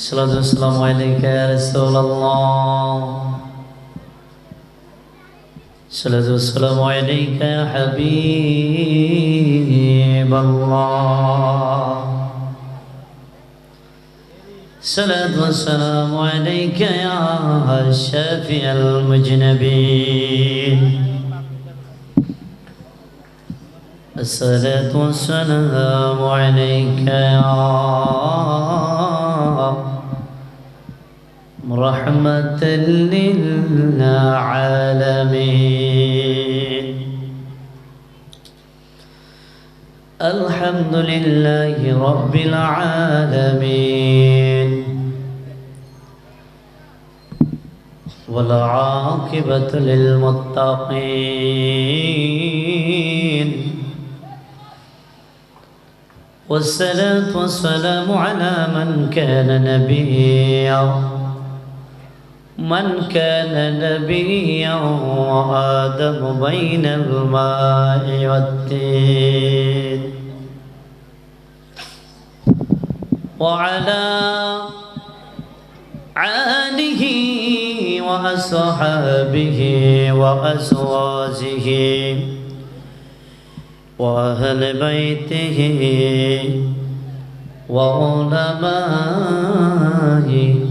الصلاة والسلام عليك يا رسول الله. الصلاة والسلام عليك يا حبيب الله. الصلاة والسلام عليك يا شافي المجنبين. الصلاة والسلام عليك يا رحمة للعالمين. الحمد لله رب العالمين. والعاقبة للمتقين. والصلاة والسلام على من كان نبيا. من كان نبيا وآدم بين الماء والتين. وعلى آله وأصحابه وأزواجه وأهل بيته وعلماء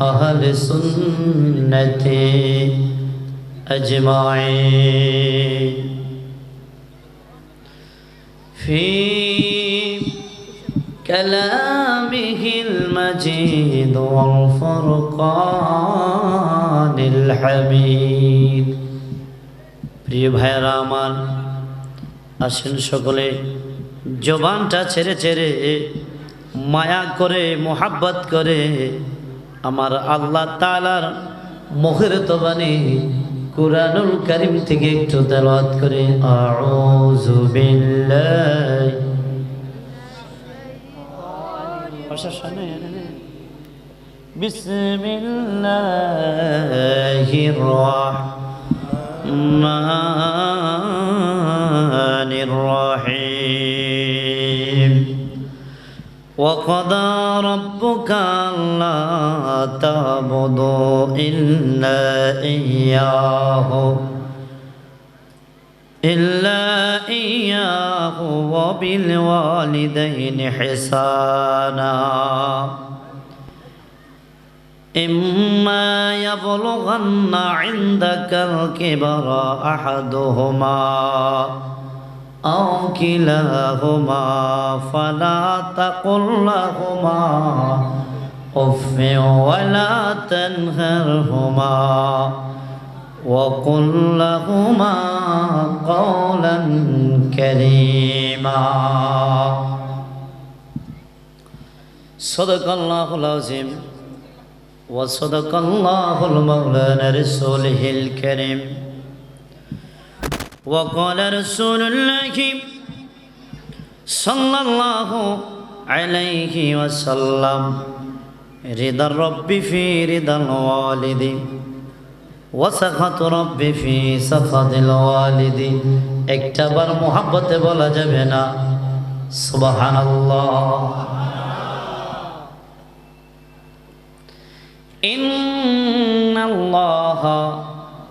أهل السنة أجمعين في كلامه المجيد والفرقان الحميد প্রিয় ভাইয়েরা আমার আসেন সকলে জবানটা ছেড়ে ছেড়ে মায়া করে, মোহাব্বত করে, আমার আল্লাহ তালার মুখের তো বাণী কুরআনুল কারীম থেকে একটু তেলাওয়াত করে, আউযু বিল্লাহি। وقضى ربك ألا تعبدوا إلا إياه إلا إياه وبالوالدين حسانا. إما يبلغن عندك الكبر أحدهما أو كلاهما فلا تقل لهما أف ولا تنهرهما وقل لهما قولا كريما صدق الله العظيم وصدق الله المولى رسوله الكريم وقال رسول الله صلى الله عليه وسلم رضا الرب في رضا الوالد وسخط رب في سخط الوالد একটাবার মোহাব্বতে বলা যাবে না সুবহানাল্লাহ إن الله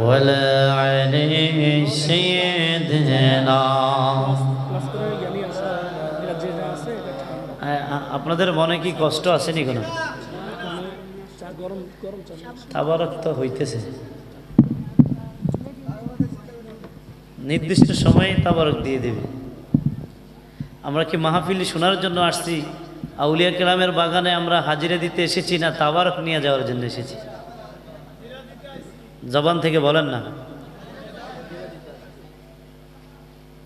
ولا علي سيدنا আপনাদের মনে কি কষ্ট আসেনি কোনো তাবারক তো হইতেছে নির্দিষ্ট সময়ে তাবারক দিয়ে দেবে আমরা কি মাহফিলি শোনার জন্য আসছি আউলিয়া কেরামের বাগানে আমরা হাজিরা দিতে এসেছি না তাবারক নিয়ে যাওয়ার জন্য এসেছি জবান থেকে বলেন না।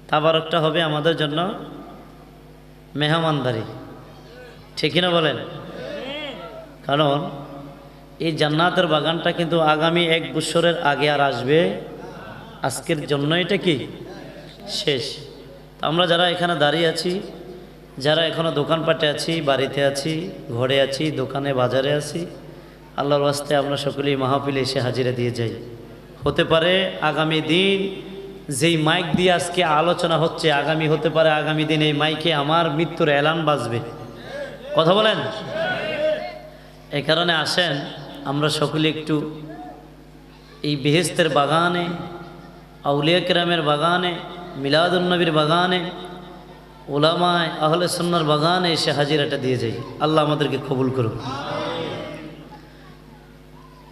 তাবারকটা হবে আমাদের জন্য মেহমানদারি। ঠিক কিনা বলেন? কারণ এই জান্নাতের বাগানটা কিন্তু আগামী এক বছরের আগে আর আসবে। আজকের জন্য এটা কি? শেষ। আমরা যারা এখানে দাঁড়িয়ে আছি, যারা এখনও দোকানপাটে আছি, বাড়িতে আছি, ঘরে আছি, দোকানে, বাজারে আছি আল্লাহর ওয়াস্তে আমরা সকলেই মাহফিলে এসে হাজিরা দিয়ে যাই। হতে পারে আগামী দিন যেই মাইক দিয়ে আজকে আলোচনা হচ্ছে, আগামী হতে পারে আগামী দিন এই মাইকে আমার মৃত্যুর এলান বাজবে। কথা বলেন? এই কারণে আসেন, আমরা সকলে একটু এই বেহেস্তের বাগানে, আউলিয়া কেরামের বাগানে মিলাদুলনবীর বাগানে, ওলামায় আহলে সন্ন্যার বাগানে এসে হাজিরাটা দিয়ে যাই। আল্লাহ আমাদেরকে কবুল করুন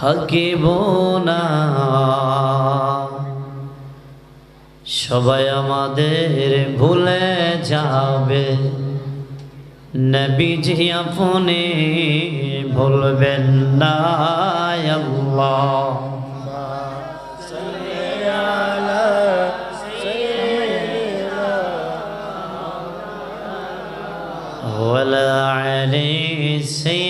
থাকিব না সবাই আমাদের ভুলে যাবে নবীজি আপনি ভুলবেন না আল্লাহ ولا علي سيدنا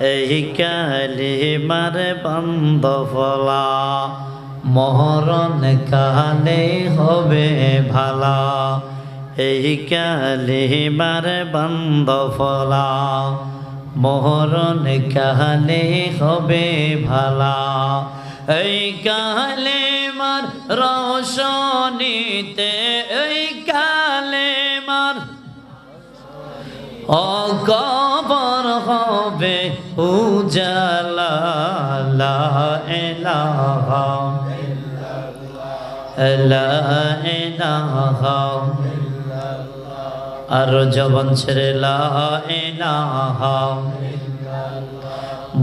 এই কালিমার বন্ধ ফলা মহরণ কালে হবে ভালা। এই কালিমার বন্ধ ফলা মহরণ কালে হবে ভালা। এই কালেমার রোশনীতে, এই কালেমার অকবর হবে উজালা লা আর জবান ছেড়ে, লা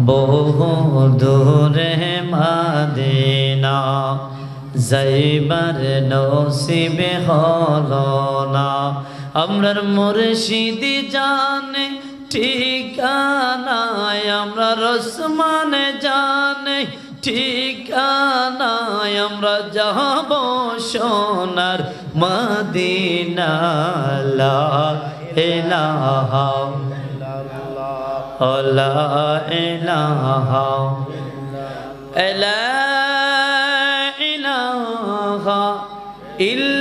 বহু দূরে মাদিনা, যাইবার নসিবে হলো না। আমরার মুর্শিদি জানে ঠিকানায় আমরা রসমানে জানে, ঠিকানায় আমরা যাব সোনার মদিনা, লা ইলাহা লা ইলাহা লা ইলাহা ইল্লাল্লাহ